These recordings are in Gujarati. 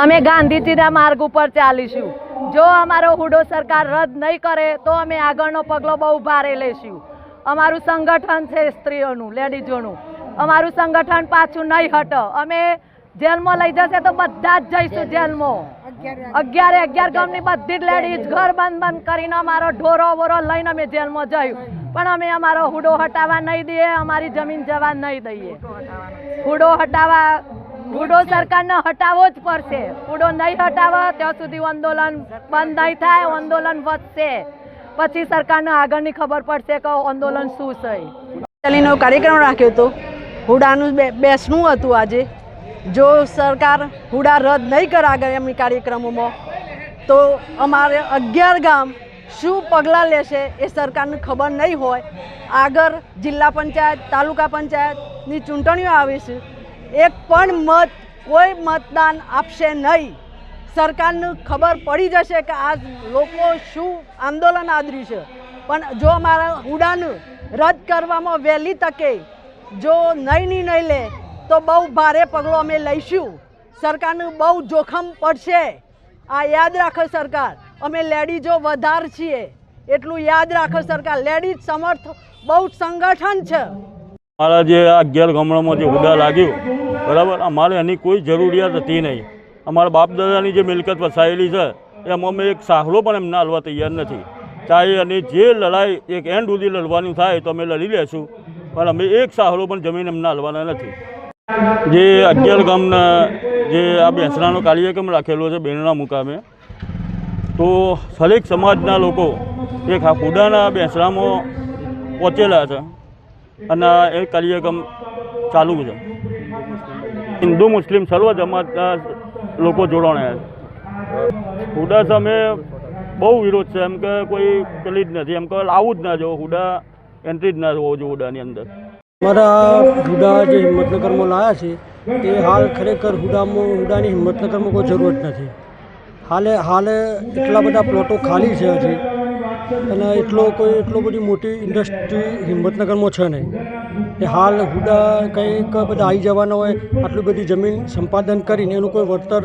અમે ગાંધીજીના માર્ગ ઉપર ચાલીશું. જો અમારો હુડો સરકાર રદ નહીં કરે, તો અમે આગળનો પગલો બહુ ભારે લેશું. અમારું સંગઠન છે સ્ત્રીઓનું, લેડીઝોનું. અમારું સંગઠન પાછું નહીં હટ. અમે જેલમાં લઈ જશે તો બધા જ જઈશું જેલમાં. અગિયારે, અગિયાર ગામની બધી જ લેડીઝ ઘર બંધ બંધ કરીને અમારો ઢોરો વોરો લઈને અમે જેલમાં જયું પણ અમે અમારો હુડો હટાવવા નહીં દઈએ, અમારી જમીન જવા નહીં દઈએ. હુડો હટાવવા હુડો સરકારને હટાવવો જ પડશે. હુડો નહીં હટાવે, ત્યાં સુધી આંદોલન બંધ નહીં થાય, આંદોલન વધશે. પછી સરકારને આગળની ખબર પડશે કે આંદોલન શું છે. કાર્યક્રમ રાખ્યો હતો. હુડાનું બેસણું હતું આજે. જો સરકાર હુડા રદ નહીં કરે આગળ એમની કાર્યક્રમોમાં, તો અમારે અગિયાર ગામ શું પગલાં લેશે એ સરકારને ખબર નહીં હોય. આગળ જિલ્લા પંચાયત, તાલુકા પંચાયતની ચૂંટણીઓ આવી છે. એક પણ મત, કોઈ મતદાન આપશે નહીં. સરકારને ખબર પડી જશે કે આ લોકો શું આંદોલન આદર્યું છે. પણ જો અમારા ઉડાન રદ કરવામાં વહેલી તકે, જો નહીં નિર્ણય લે, તો બહુ ભારે પગલો અમે લઈશું. સરકારનું બહુ જોખમ પડશે. આ યાદ રાખો સરકાર, અમે લેડીઝો વધાર છીએ. એટલું યાદ રાખો સરકાર, લેડીઝ સમર્થ બહુ સંગઠન છે. અમારા જે આ ગેર ગામડામાં જે હુડા લાગ્યું બરાબર? અમારે એની કોઈ જરૂરિયાત હતી નહીં. અમારા બાપ દાદાની જે મિલકત વસાયેલી છે, એમાં અમે એક સાહલો પણ એમને હાલવા તૈયાર નથી. ચાહે અને જે લડાઈ એક એન્ડ સુધી લડવાનું થાય તો અમે લડી લેશું, પણ અમે એક સાહલો પણ જમીન એમને હાલવાના નથી. જે અગિયાર ગામના જે આ બેસણાનો કાર્યક્રમ રાખેલો છે બેનના મુકામે, તો હરેક સમાજના લોકો એક આ હુડાના બેસણામાં પહોંચેલા છે અને એ કાર્યક્રમ ચાલુ છે. હિન્દુ મુસ્લિમ સર્વ જમાતના લોકો જોડાણે હુડા સામે બહુ વિરોધ છે. એમ કે કોઈ પેલી જ નથી. એમ કે લાવું જ ના જો. હુડા એન્ટ્રી જ ના હોવો જોઈએ હુડાની અંદર. મારા હુડા જે હિંમતનગરમાં લાયા છે એ હાલ ખરેખર હુડામાં, હુડાની હિંમતનગરમાં કોઈ જરૂરત નથી. હાલે હાલે એટલા બધા પ્લોટો ખાલી છે હજી. અને એટલો કોઈ એટલો બધી મોટી ઇન્ડસ્ટ્રી હિંમતનગરમાં છે નહીં. એ હાલ હુડા કંઈક બધા આવી જવાના હોય, આટલી બધી જમીન સંપાદન કરીને એનું કોઈ વળતર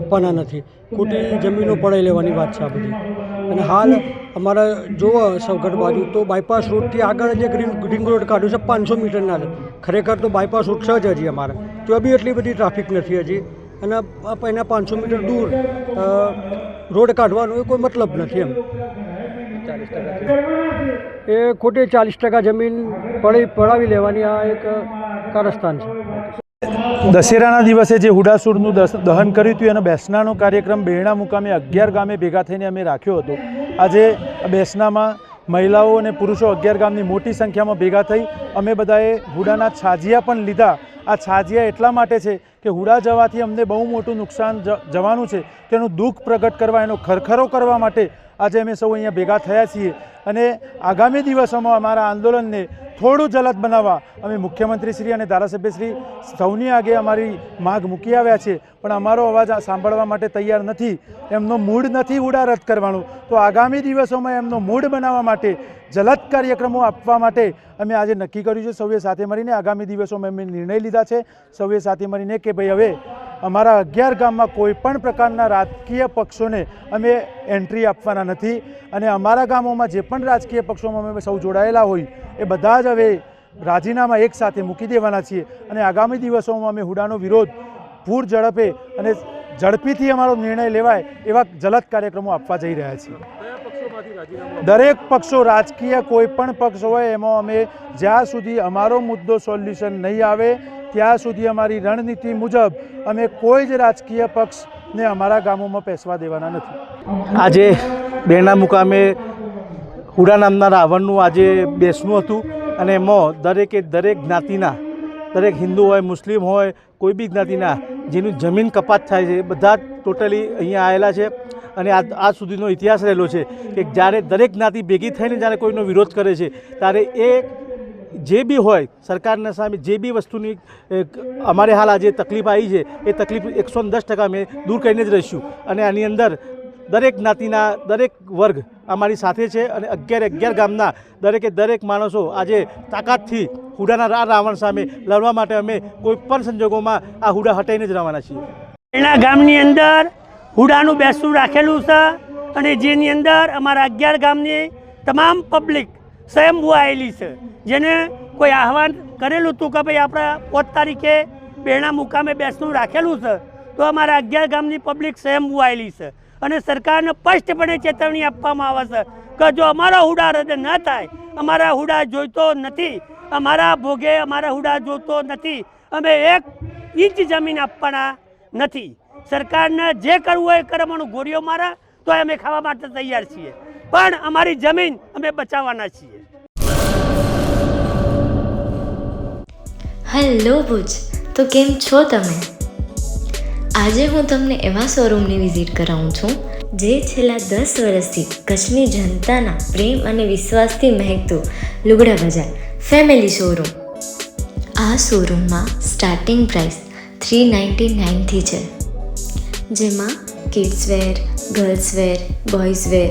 આપવાના નથી. ખોટી જમીનો પડાઈ લેવાની વાત છે આ બધી. અને હાલ અમારે જોવો સૌગઢ બાજુ તો બાયપાસ રોડથી આગળ જે ગ્રીન રિંગ રોડ કાઢ્યું છે પાંચસો મીટરના છે ખરેખર તો બાયપાસ રોડ છે જ હજી અમારે. તો બી એટલી બધી ટ્રાફિક નથી હજી. અને એના પાંચસો મીટર દૂર રોડ કાઢવાનો એ કોઈ મતલબ નથી એમ. એ ખોટી ચાલીસ ટકા જમીન પડી પડાવી લેવાની આ એક કારસ્તાન છે. દશેરાના દિવસે જે હુડાસુરનું દહન કર્યું હતું, એનો બેસનાનો કાર્યક્રમ બેરણા મુકામે અગિયાર ગામે ભેગા થઈને અમે રાખ્યો હતો. આજે બેસનામાં મહિલાઓ અને પુરુષો અગિયાર ગામની મોટી સંખ્યામાં ભેગા થઈ અમે બધાએ હુડાના છાજિયા પણ લીધા. આ છાજિયા એટલા માટે છે કે હુડા જવાથી અમને બહુ મોટું નુકસાન જવાનું છે. તેનું દુઃખ પ્રગટ કરવા, એનો ખરખરો કરવા માટે આજે અમે સૌ અહીંયા ભેગા થયા છીએ અને આગામી દિવસોમાં અમારા આંદોલનને થોડું જલદ બનાવવા અમે મુખ્યમંત્રીશ્રી અને ધારાસભ્યશ્રી સૌની આગે અમારી માગ મૂકી આવ્યા છે. પણ અમારો અવાજ સાંભળવા માટે તૈયાર નથી. એમનો મૂડ નથી ઉડા રદ કરવાનું. તો આગામી દિવસોમાં એમનો મૂડ બનાવવા માટે જલદ કાર્યક્રમો આપવા માટે અમે આજે નક્કી કર્યું છે. સૌએ સાથે મળીને આગામી દિવસોમાં અમે નિર્ણય લીધા છે. સૌએ સાથે મળીને કે ભાઈ હવે અમારા અગિયાર ગામમાં કોઈ પણ પ્રકારના રાજકીય પક્ષોને અમે એન્ટ્રી આપવાના નથી અને અમારા ગામોમાં જે પણ રાજકીય પક્ષોમાં અમે સૌ જોડાયેલા હોય એ બધા જ હવે રાજીનામા એક સાથે મૂકી દેવાના છીએ અને આગામી દિવસોમાં અમે હુડાનો વિરોધ પૂર ઝડપે અને ઝડપીથી અમારો નિર્ણય લેવાય એવા જલદ કાર્યક્રમો આપવા જઈ રહ્યા છીએ. દરેક પક્ષો રાજકીય કોઈ પણ પક્ષ હોય એમાં અમે જ્યાં સુધી અમારો મુદ્દો સોલ્યુશન નહીં આવે ત્યાં સુધી અમારી રણનીતિ મુજબ અમે કોઈ જ રાજકીય પક્ષને અમારા ગામોમાં પેસવા દેવાના નથી. આજે બેના મુકામે હુડા નામના રાવણનું આજે બેસણું હતું અને એમાં દરેકે દરેક જ્ઞાતિના, દરેક હિન્દુ હોય, મુસ્લિમ હોય, કોઈ બી જ્ઞાતિના, જેનું જમીન કપાત થાય છે બધા ટોટલી અહીંયા આવેલા છે. અને આ આજ સુધીનો ઇતિહાસ રહેલો છે કે જ્યારે દરેક જ્ઞાતિ ભેગી થઈને જ્યારે કોઈનો વિરોધ કરે છે, ત્યારે એ જે બી હોય, સરકારના સામે જે બી વસ્તુની અમારે હાલ આજે તકલીફ આવી છે, એ તકલીફ એકસો દસ ટકા અમે દૂર કરીને જ રહીશું. અને આની અંદર દરેક જ્ઞાતિના, દરેક વર્ગ અમારી સાથે છે અને અગિયાર અગિયાર ગામના દરેકે દરેક માણસો આજે તાકાતથી હુડાના રા, રાવણ સામે લડવા માટે અમે કોઈ પણ સંજોગોમાં આ હુડા હટાઈને જ રહેવાના છીએ. એના ગામની અંદર હુડાનું બેસતું રાખેલું છે અને જેની અંદર અમારા અગિયાર ગામની તમામ પબ્લિક સ્વયંભૂ આવેલી છે. જેને કોઈ આહવાન કરેલું હતું કે ભાઈ આપણે પોત તારીખે બેણા મુકામે બેસણું રાખેલું છે, તો અમારા અગિયાર ગામની પબ્લિક સ્વયંભૂ આવેલી છે. અને સરકારને સ્પષ્ટપણે ચેતવણી આપવામાં આવે છે કે જો અમારા હુડા રદ ન થાય, અમારા હુડા જોઈતો નથી, અમારા ભોગે અમારા હુડા જોતો નથી, અમે એક ઇંચ જમીન આપવાના નથી. સરકારને જે કરવું હોય કરવાનું ગોળીઓ મારા, તો અમે ખાવા માટે તૈયાર છીએ. પણ અમારી જમીન અમે બચાવવાના છીએ. હેલો ભુજ, તો કેમ છો તમે? આજે હું તમને એવા શોરૂમની વિઝિટ કરાવું છું, જે છેલ્લા દસ વર્ષથી કચ્છની જનતાના પ્રેમ અને વિશ્વાસથી મહેકતું લુગડા બજાર ફેમિલી શોરૂમ આ શોરૂમમાં સ્ટાર્ટિંગ પ્રાઇસ થ્રી નાઇન્ટી નાઇનથી છે. જેમાં kids wear girls wear boys wear